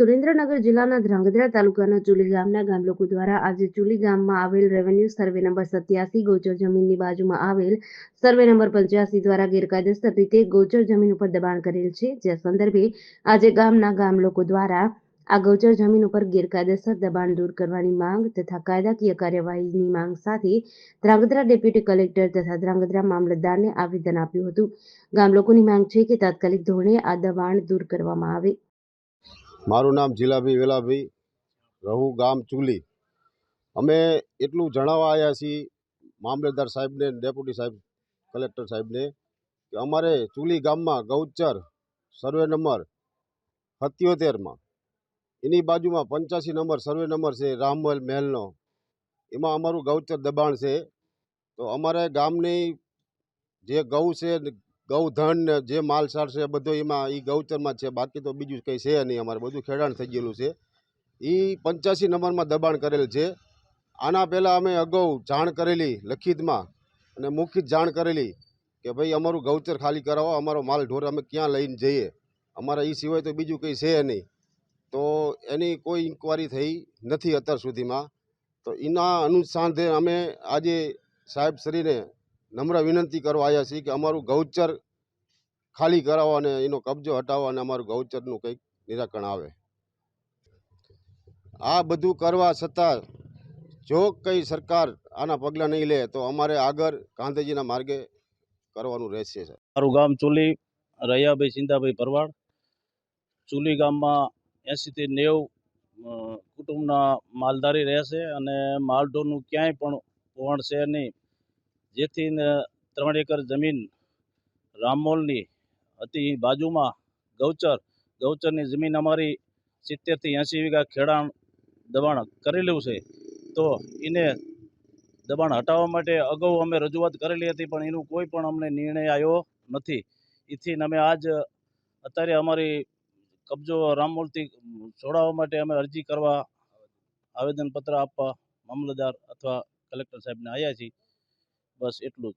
સુરેન્દ્રનગર જિલ્લાના ધ્રાંગધ્રા તાલુકાના ચુલી ગામના ગામ લોકો દ્વારા આજે ચુલી ગામમાં આવેલ રેવન્યુ સર્વે નંબર સત્યાસી ગોચર જમીનની બાજુમાં આવેલ સર્વે નંબર પંચ્યાસી દ્વારા ગેરકાયદેસર રીતે ગોચર જમીન ઉપર દબાણ કરેલ છે. જે સંદર્ભે આજે ગામના ગામ લોકો દ્વારા આ ગૌચર જમીન ઉપર ગેરકાયદેસર દબાણ દૂર કરવાની માંગ તથા કાયદાકીય કાર્યવાહીની માંગ સાથે ધ્રાંગધ્રા ડેપ્યુટી કલેક્ટર તથા ધ્રાંગધ્રા મામલતદારને આવેદન આપ્યું હતું. ગામ લોકોની માંગ છે કે તાત્કાલિક ધોરણે આ દબાણ દૂર કરવામાં આવે. મારું નામ જીલાભી વેલાભી, રહું ગામ ચુલી. અમે એટલું જણાવવા આવ્યા છીએ મામલતદાર સાહેબને, ડેપ્યુટી સાહેબ, કલેક્ટર સાહેબને કે અમારે ચુલી ગામમાં ગૌચર સર્વે નંબર સત્યોતેરમાં, એની બાજુમાં પંચ્યાસી નંબર સર્વે નંબર છે રામમહેલ મહેલનો. એમાં અમારું ગૌચર દબાણ છે. તો અમારે ગામની જે ગૌ છે ગૌધન ને જે માલસાર છે, બધો એમાં એ ગૌચરમાં છે. બાકી તો બીજું કંઈ છે નહીં અમારે. બધું ખેડાણ થઈ ગયેલું છે. એ પંચ્યાસી નંબરમાં દબાણ કરેલ છે. આના પહેલાં અમે અગાઉ જાણ કરેલી લખિતમાં અને મુખિત જાણ કરેલી કે ભાઈ અમારું ગૌચર ખાલી કરાવો, અમારો માલ ઢોર અમે ક્યાં લઈને જઈએ? અમારા એ સિવાય તો બીજું કંઈ છે નહીં. તો એની કોઈ ઇન્કવાયરી થઈ નથી અત્યાર સુધીમાં. તો એના અનુસાંધે અમે આજે સાહેબ શ્રીને નમ્ર વિનંતી કરવા આવ્યા છીએ કે અમારું ગૌચર ખાલી કરાવો અને એનો કબજો હટાવો અને અમારું ગૌચરનું કંઈક નિરાકરણ આવે. આ બધું કરવા છતાં જો કંઈ સરકાર આના પગલાં નહીં લે, તો અમારે આગળ ગાંધીજીના માર્ગે કરવાનું રહેશે મારું ગામ ચુલી, રૈયાભાઈ સિંધાભાઈ પરવાડ ચુલી ગામમાં એંશીથી નેવું કુટુંબના માલધારી રહેશે અને માલઢોરનું ક્યાંય પણ પોહણ છે નહીં. જેથી ત્રણ એકર જમીન, રામમોલની હતી. બાજુમાં ગૌચર, ગૌચરની જમીન અમારી સિત્તેરથી એંસી વીઘા ખેડાણ દબાણ કરેલું છે. તો એને દબાણ હટાવવા માટે અગાઉ અમે રજૂઆત કરેલી હતી, પણ એનું કોઈ પણ અમને નિર્ણય આવ્યો નથી. એથી અમે આજ અત્યારે અમારી કબજો રામમૂર્તિ છોડાવવા માટે અમે અરજી કરવા આવેદનપત્ર આપવા મામલતદાર અથવા કલેક્ટર સાહેબને આવ્યા છીએ. બસ એટલું જ.